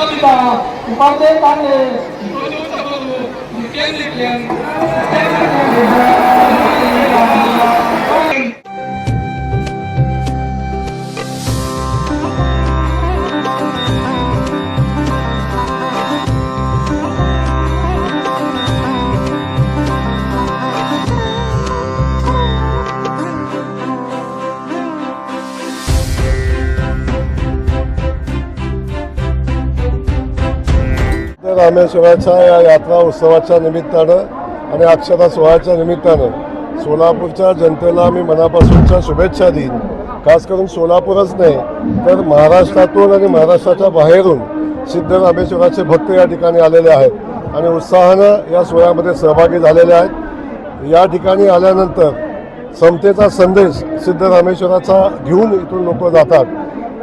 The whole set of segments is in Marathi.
বিরোধিতা উপাধ্যের কাণ্ডে বিরোধিতা কেন্দ্রিক रामेश्वराच्या या यात्रा उत्सवाच्या निमित्तानं आणि अक्षता सोहळ्याच्या निमित्तानं सोलापूरच्या जनतेला मी मनापासूनच्या शुभेच्छा देईन. खास करून सोलापूरच नाही तर महाराष्ट्रातून आणि महाराष्ट्राच्या बाहेरून सिद्ध रामेश्वराचे भक्त या ठिकाणी आलेले आहेत आणि उत्साहानं या सोहळ्यामध्ये सहभागी झालेले आहेत. या ठिकाणी आल्यानंतर समतेचा संदेश सिद्ध रामेश्वराचा घेऊन इथून लोक जातात.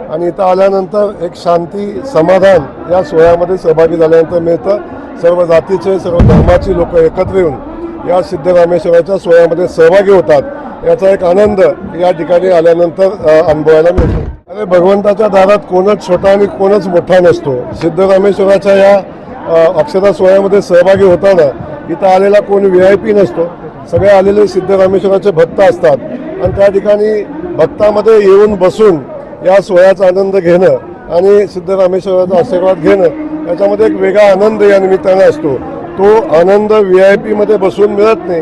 आणि इथं आल्यानंतर एक शांती समाधान या सोहळ्यामध्ये सहभागी झाल्यानंतर मिळतं. सर्व जातीचे सर्व धर्माची लोक एकत्र येऊन या सिद्धरामेश्वराच्या सोहळ्यामध्ये सहभागी होतात. याचा एक आनंद या ठिकाणी आल्यानंतर अनुभवायला मिळतो. अरे भगवंताच्या दारात कोणच छोटा आणि कोणच मोठा नसतो. सिद्धरामेश्वराच्या या अ, अक्षता सोहळ्यामध्ये सहभागी होताना इथं आलेला कोण व्ही आय पी नसतो. सगळे आलेले सिद्धरामेश्वराचे भक्त असतात. आणि त्या ठिकाणी भक्तामध्ये येऊन बसून या सोहळ्याचा आनंद घेणं आणि सिद्धरामेश्वराचा आशीर्वाद घेणं याच्यामध्ये एक वेगळा आनंद या निमित्तानं असतो. तो आनंद व्ही आय पीमध्ये बसून मिळत नाही